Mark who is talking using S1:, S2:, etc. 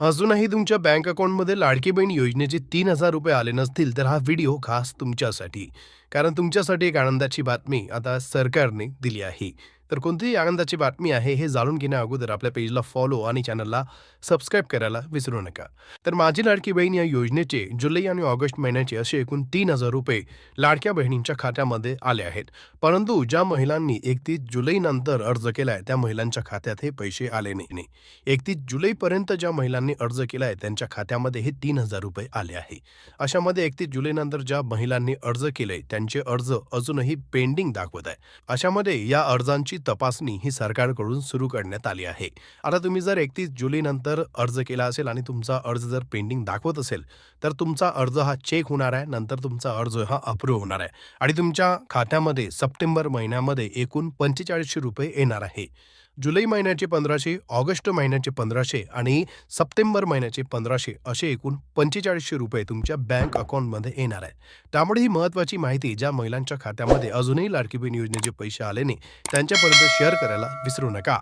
S1: अजूनही तुमच्या बँक अकाउंटमध्ये लाडकी बहीण योजनेचे तीन हजार रुपये आले नसतील तर हा व्हिडिओ खास तुमच्यासाठी. कारण तुमच्यासाठी एक आनंदाची बातमी आता सरकारने दिली आहे. तर कोणतीही आनंदाची बातमी आहे हे जाणून घेण्या अगोदर आपल्या पेजला फॉलो आणि चॅनलला सबस्क्राईब करायला विसरू नका. तर माझी लाडकी बहीण या योजनेचे जुलै आणि ऑगस्ट महिन्याचे असे एकूण तीन हजार रुपये लाडक्या बहिणींच्या खात्यामध्ये आले आहेत. परंतु ज्या महिलांनी एकतीस जुलैनंतर अर्ज केलाय त्या महिलांच्या खात्यात हे पैसे आले नाही. एकतीस जुलैपर्यंत ज्या महिलांनी अर्ज केला आहे त्यांच्या खात्यामध्ये हे तीन हजार रुपये आले आहे. अशामध्ये एकतीस जुलैनंतर ज्या महिलांनी अर्ज केले त्यांचे अर्ज अजूनही पेंडिंग दाखवत आहे. अशामध्ये या अर्जांची तपासणी ही सरकारकडून सुरू करण्यात आली आहे. आता तुम्ही जर एकतीस जुलैनंतर अर्ज केला असेल आणि तुमचा अर्ज जर पेंडिंग दाखवत असेल तर तुमचा अर्ज हा चेक होणार आहे नंतर तुमचा अर्ज हा अप्रूव्ह होणार आहे. आणि तुमच्या खात्यामध्ये सप्टेंबर महिन्यामध्ये एकूण पंचेचाळीसशे रुपये येणार आहे. जुलै महिन्याचे पंधराशे ऑगस्ट महिन्याचे पंधराशे आणि सप्टेंबर महिन्याचे पंधराशे असे एकूण पंचेचाळीसशे रुपये तुमच्या बँक अकाउंटमध्ये येणार आहे त्यामुळे ही महत्त्वाची माहिती ज्या महिलांच्या खात्यामध्ये अजूनही लाडकी बहीण योजनेचे पैसे आले नाही त्यांच्यापर्यंत शेअर करायला विसरू नका.